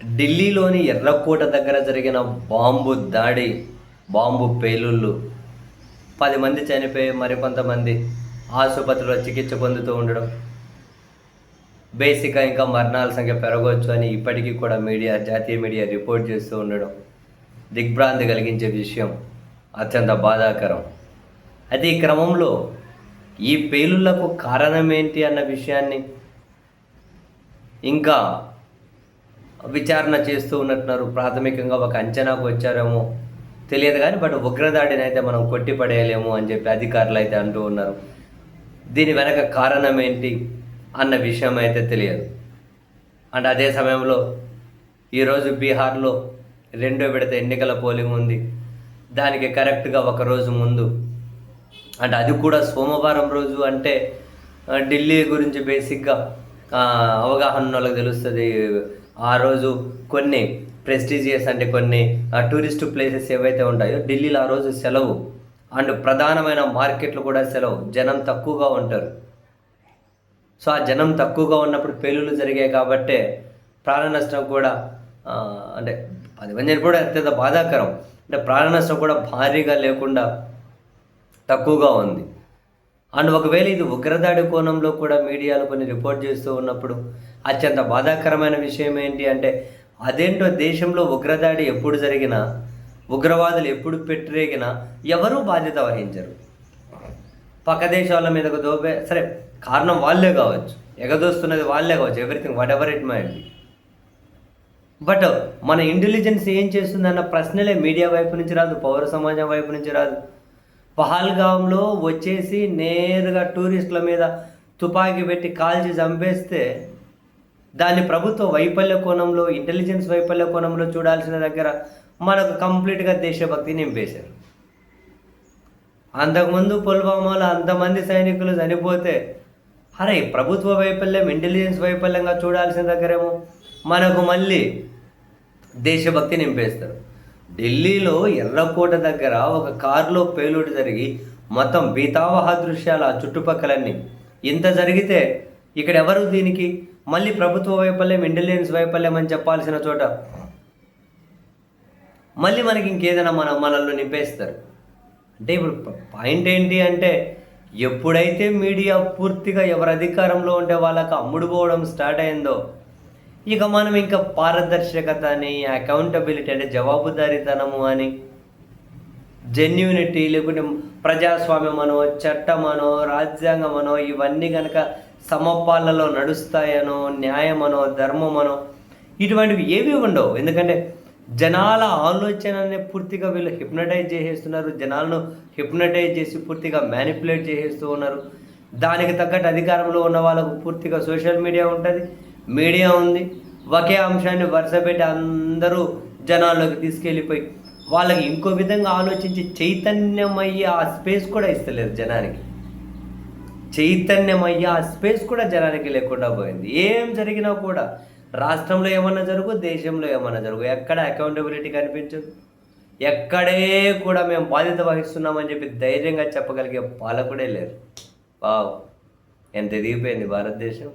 ఢిల్లీలోని ఎర్రకోట దగ్గర జరిగిన బాంబు దాడి బాంబు పేలుళ్ళు. పది మంది చనిపోయి మరికొంతమంది ఆసుపత్రిలో చికిత్స పొందుతూ ఉండడం. బేసిక్గా ఇంకా మరణాల సంఖ్య పెరగవచ్చు అని ఇప్పటికీ కూడా మీడియా జాతీయ మీడియా రిపోర్ట్ చేస్తూ ఉండడం దిగ్భ్రాంతి కలిగించే విషయం అత్యంత బాధాకరం. అయితే ఈ క్రమంలో ఈ పేలుళ్ళకు కారణం ఏంటి అన్న విషయాన్ని ఇంకా విచారణ చేస్తూ ఉన్నట్టున్నారు. ప్రాథమికంగా ఒక అంచనాకు వచ్చారేమో తెలియదు కానీ బట్ ఉగ్రదాడిని అయితే మనం కొట్టిపడేయలేము అని చెప్పి అధికారులు అయితే అంటూ ఉన్నారు. దీని వెనక కారణం ఏంటి అన్న విషయం అయితే తెలియదు. అండ్ అదే సమయంలో ఈరోజు బీహార్లో రెండో విడత ఎన్నికల పోలింగ్ ఉంది. దానికి కరెక్ట్గా ఒక రోజు ముందు అంటే అది కూడా సోమవారం రోజు అంటే ఢిల్లీ గురించి బేసిక్గా అవగాహన వాళ్ళకి తెలుస్తుంది. ఆ రోజు కొన్ని ప్రెస్టీజియస్ అంటే కొన్ని టూరిస్ట్ ప్లేసెస్ ఏవైతే ఉంటాయో ఢిల్లీలో ఆ రోజు సెలవు. అండ్ ప్రధానమైన మార్కెట్లు కూడా సెలవు. జనం తక్కువగా ఉంటారు. సో ఆ జనం తక్కువగా ఉన్నప్పుడు పేలులు జరిగాయి కాబట్టే ప్రాణ నష్టం కూడా అంటే పది మంది చనిపోవడం అత్యంత బాధాకరం. అంటే ప్రాణ నష్టం కూడా భారీగా లేకుండా తక్కువగా ఉంది. అండ్ ఒకవేళ ఇది ఉగ్రదాడి కోణంలో కూడా మీడియాలో కొన్ని రిపోర్ట్ చేస్తూ ఉన్నప్పుడు అత్యంత బాధాకరమైన విషయం ఏంటి అంటే అదేంటో దేశంలో ఉగ్రదాడి ఎప్పుడు జరిగినా ఉగ్రవాదులు ఎప్పుడు పెట్టిరేగినా ఎవరూ బాధ్యత వహించరు. పక్క దేశాల మీదకు దోపే సరే కారణం వాళ్ళే కావచ్చు. ఎగదోస్తున్నది వాళ్ళే కావచ్చు everything whatever it might be but మన ఇంటెలిజెన్స్ ఏం చేస్తుందన్న ప్రశ్నలే మీడియా వైపు నుంచి రాదు పౌర సమాజం వైపు నుంచి రాదు. పహల్గాంలో వచ్చేసి నేరుగా టూరిస్టుల మీద తుపాకీ పెట్టి కాల్చి చంపేస్తే దాన్ని ప్రభుత్వ వైఫల్య కోణంలో ఇంటెలిజెన్స్ వైఫల్య కోణంలో చూడాల్సిన దగ్గర మనకు కంప్లీట్గా దేశభక్తి నింపేశారు. అంతకుముందు పుల్వామాలో అంతమంది సైనికులు చనిపోతే అరే ప్రభుత్వ వైఫల్యం ఇంటెలిజెన్స్ వైఫల్యంగా చూడాల్సిన దగ్గరేమో మనకు మళ్ళీ దేశభక్తి నింపేస్తారు. ఢిల్లీలో ఎర్రకోట దగ్గర ఒక కారులో పేలుడు జరిగి మొత్తం బీతావహ దృశ్యాలు ఆ చుట్టుపక్కలన్నీ. ఇంత జరిగితే ఇక్కడ ఎవరు దీనికి? మళ్ళీ ప్రభుత్వ వైఫల్యం ఇంటెలిజెన్స్ వైఫల్యం అని చెప్పాల్సిన చోట మళ్ళీ మనకి ఇంకేదైనా మన మనల్ని నింపేస్తారు. అంటే ఇప్పుడు పాయింట్ ఏంటి అంటే ఎప్పుడైతే మీడియా పూర్తిగా ఎవరి అధికారంలో ఉంటే వాళ్ళకి అమ్ముడుపోవడం స్టార్ట్ అయిందో ఇక మనం ఇంకా పారదర్శకత అని అకౌంటబిలిటీ అంటే జవాబుదారీతనము అని జెన్యూనిటీ లేకుంటే ప్రజాస్వామ్యం అనో చట్టం అనో రాజ్యాంగం అనో ఇవన్నీ కనుక సమపాలలో నడుస్తాయనో న్యాయమనో ధర్మమనో ఇటువంటివి ఏవి ఉండవు. ఎందుకంటే జనాల ఆలోచననే పూర్తిగా వీళ్ళు హిప్నటైజ్ చేసేస్తున్నారు. జనాలను హిప్నటైజ్ చేసి పూర్తిగా మ్యానిపులేట్ చేసేస్తూ ఉన్నారు. దానికి తగ్గట్టు అధికారంలో ఉన్న వాళ్ళకు పూర్తిగా సోషల్ మీడియా ఉంటుంది మీడియా ఉంది. ఒకే అంశాన్ని వరుసపెట్టి అందరూ జనాల్లోకి తీసుకెళ్ళిపోయి వాళ్ళకి ఇంకో విధంగా ఆలోచించి చైతన్యమయ్యే ఆ స్పేస్ కూడా ఇస్తలేదు జనానికి. చైతన్యమయ్యే ఆ స్పేస్ కూడా జనానికి లేకుండా పోయింది. ఏం జరిగినా కూడా రాష్ట్రంలో ఏమన్నా జరుగు దేశంలో ఏమన్నా జరుగు. ఎక్కడ అకౌంటబిలిటీ కనిపించదు. ఎక్కడే కూడా మేము బాధ్యత వహిస్తున్నామని చెప్పి ధైర్యంగా చెప్పగలిగే పాలకుడే లేరు. వావ్. ఎంత దిగిపోయింది భారతదేశం.